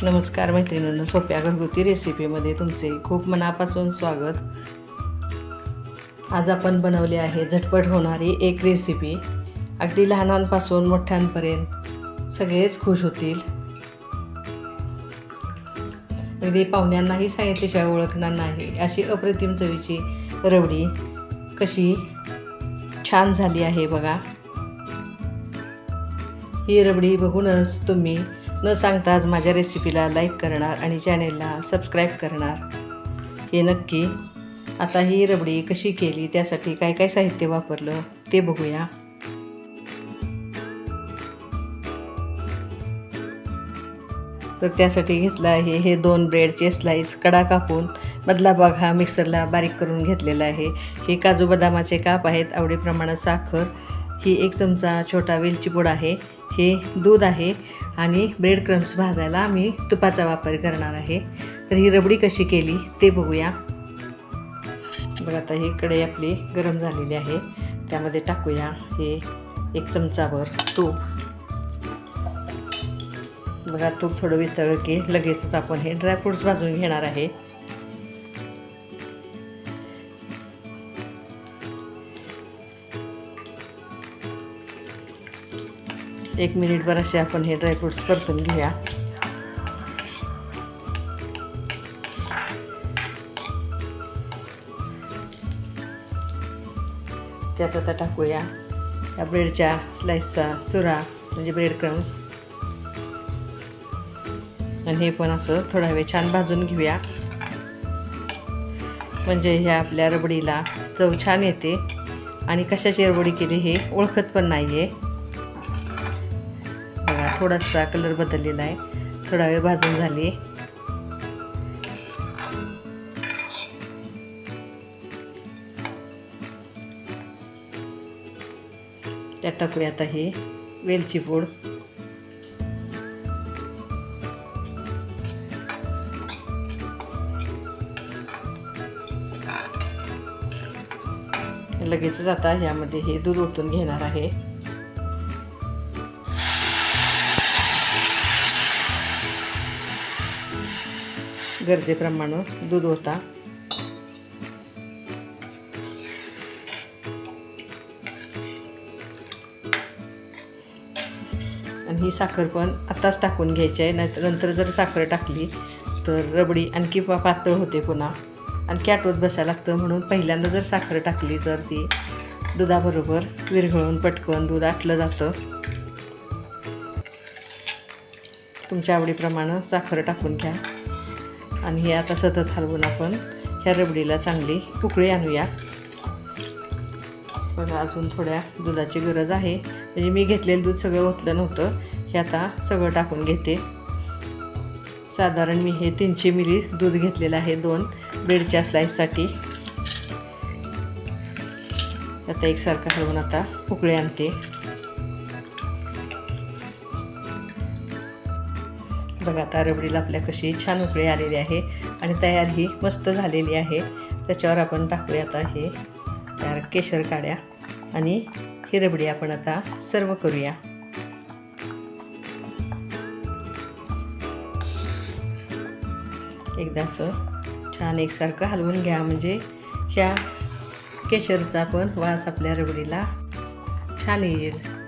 नमस्कार मैत्रिणींनो सोप्या घरगुती रेसिपीमध्ये तुमचे खूप मनापासून स्वागत. आज आपण बनवली आहे झटपट होणारी एक रेसिपी. अगदी लहानांपासून मोठ्यांपर्यंत सगळेच खुश होतील. अगदी पाहुण्यांनाही सांगितल्याशिवाय ओळखणार नाही. अशी अप्रतिम चवीची रवडी कशी छान झाली आहे बघा. ही रबडी बघूनच तुम्ही न सांगताच माझ्या रेसिपीला लाईक करणार आणि चॅनेलला सबस्क्राईब करणार. हे नक्की. आता ही रबडी कशी केली त्यासाठी काय काय साहित्य वापरलं ते बघूया. तर त्यासाठी घेतलं आहे हे दोन ब्रेडचे स्लाईस कडा कापून. मधला भाग हा मिक्सरला बारीक करून घेतलेला आहे. हे काजू बदामाचे काप आहेत आवडीप्रमाणे साखर. ही एक चमचा छोटा वेलची पूड आहे. हे दूध आहे आणि ब्रेड क्रम्स भाजायला मी तुपाचा वापर करणार आहे. तर ही रबडी कशी केली ते बघूया. बघा आता ही कढई आपली गरम झालेली आहे. त्यामध्ये टाकूया हे एक चमचाभर तूप. बघा तूप थोडं वितळलं की लगेचच आपण हे ड्रायफ्रूट्स भाजून घेणार आहे. एक मिनिटभर असे आपण हे ड्रायफ्रूट्स परतून घेऊया. त्यात आता टाकूया या ब्रेडच्या स्लाईसचा चुरा म्हणजे ब्रेड क्रम्स. आणि हे पण असं थोडा वेळ छान भाजून घेऊया. म्हणजे ह्या आपल्या रबडीला चव छान येते. आणि कशाची रबडी केली हे ओळखत पण नाही आहे थोडासा कलर बदललेला आहे. थोडा वेळ भाजून झाली. त्या टाकूयात आता हे वेलची पूड. लगेचच आता ह्यामध्ये हे दूध ओतून घेणार आहे. गरजेप्रमाणे दूध होता. आणि ही साखर पण आताच टाकून घ्यायची आहे नाहीतर नंतर जर साखर टाकली तर रबडी आणखी पा पातळ होते पुन्हा. आणखी आठवत बसायला लागतं म्हणून पहिल्यांदा जर साखर टाकली तर ती दुधाबरोबर विरघळून पटकन दूध आटलं जातं. तुमच्या आवडीप्रमाणे साखर टाकून घ्या. आणि हे आता सतत हलवून आपण ह्या रबडीला चांगली उकळी आणूया. बघा अजून थोड्या दुधाची गरज आहे. म्हणजे मी घेतलेलं दूध सगळं ओतलं नव्हतं. हे आता सगळं टाकून घेते. साधारण मी हे तीनशे मिली दूध घेतलेलं आहे दोन ब्रेडच्या स्लाईससाठी आता एकसारखं हलवून आता उकळी आणते. बघा आता रबडीला आपल्या कशी छान उकळी आलेली आहे आणि तयार ही मस्त झालेली आहे. त्याच्यावर आपण टाकूया आता हे तयार केशर काड्या आणि ही रबडी आपण आता सर्व करूया. एकदा असं छान एकसारखं हलवून घ्या म्हणजे ह्या केशरचा पण वास आपल्या रबडीला छान येईल.